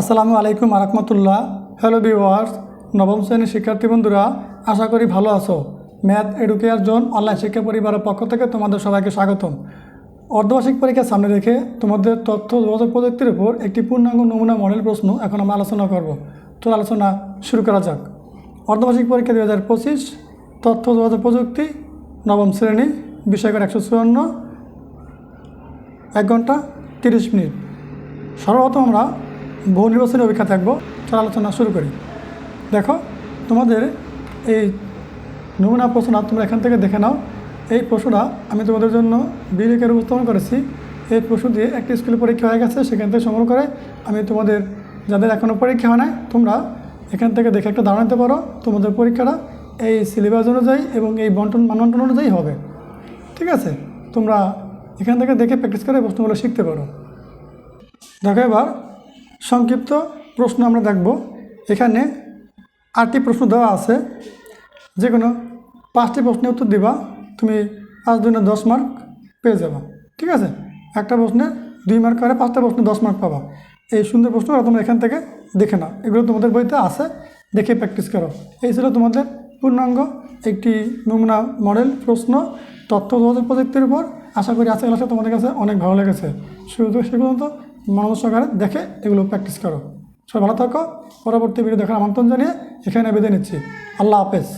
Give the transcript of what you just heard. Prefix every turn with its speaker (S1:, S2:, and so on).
S1: আসসালামু আলাইকুম আরহামতুল্লাহ hello viewers নবম শ্রেণির শিক্ষার্থী বন্ধুরা, আশা করি ভালো আছো। ম্যাথ এডুকেয়ার জোন অনলাইন শিক্ষা পরিবারের পক্ষ থেকে তোমাদের সবাইকে স্বাগতম। অর্ধবার্ষিক পরীক্ষা সামনে রেখে তোমাদের তথ্য, যোগাযোগ প্রযুক্তির উপর একটি পূর্ণাঙ্গ নমুনা মডেল প্রশ্ন এখন আমরা আলোচনা করব। তো আলোচনা শুরু করা যাক। অর্ধবার্ষিক পরীক্ষা দুই হাজার পঁচিশ, তথ্য, যোগাযোগ প্রযুক্তি, নবম শ্রেণি বিষয়কর একশো চুয়ান্ন, এক ঘণ্টা তিরিশ মিনিট। সর্বপ্রথম আমরা বহু নির্বাচনী অপেক্ষা থাকব তার আলোচনা শুরু করি। দেখো, তোমাদের এই নমুনা প্রশ্ন তোমরা এখান থেকে দেখে নাও। এই প্রশ্নটা আমি তোমাদের জন্য বিবেকের উপস্থাপন করেছি। এই প্রশ্ন দিয়ে একটি স্কুলে পরীক্ষা হয়ে গেছে, সেখান থেকে সংগ্রহ করে আমি তোমাদের, যাদের এখনও পরীক্ষা হয় নাই, তোমরা এখান থেকে দেখে একটা ধারণা নিতে পারো, তোমাদের পরীক্ষাটা এই সিলেবাস অনুযায়ী এবং এই বন্টন মানবন্টন অনুযায়ী হবে। ঠিক আছে? তোমরা এখান থেকে দেখে প্র্যাকটিস করে প্রশ্নগুলো শিখতে পারো। দেখো এবার সংক্ষিপ্ত প্রশ্ন আমরা দেখব। এখানে আটটি প্রশ্ন দেওয়া আছে। যে কোনো পাঁচটি প্রশ্নের উত্তর দিবা, তুমি পাঁচ দুই না দশ মার্ক পেয়ে যাবা। ঠিক আছে? একটা প্রশ্নে দুই মার্ক করে পাঁচটা প্রশ্নে দশ মার্ক পাবা। এই সুন্দর প্রশ্নগুলো তোমরা এখান থেকে দেখে নাও। এগুলো তোমাদের বইতে আছে, দেখে প্র্যাকটিস করো। এই ছিল তোমাদের পূর্ণাঙ্গ একটি নমুনা মডেল প্রশ্ন তথ্য প্রযুক্তির উপর। আশা করি আজকে ক্লাসে তোমাদের কাছে অনেক ভালো লেগেছে। শুরু থেকে সে পর্যন্ত মনোযোগ সহকারে দেখে এগুলো প্র্যাকটিস করো। সবাই ভালো থাকো। পরবর্তী ভিডিও দেখার আমন্ত্রণ জানিয়ে এখানে বেঁধে নিচ্ছি। আল্লাহ হাফেজ।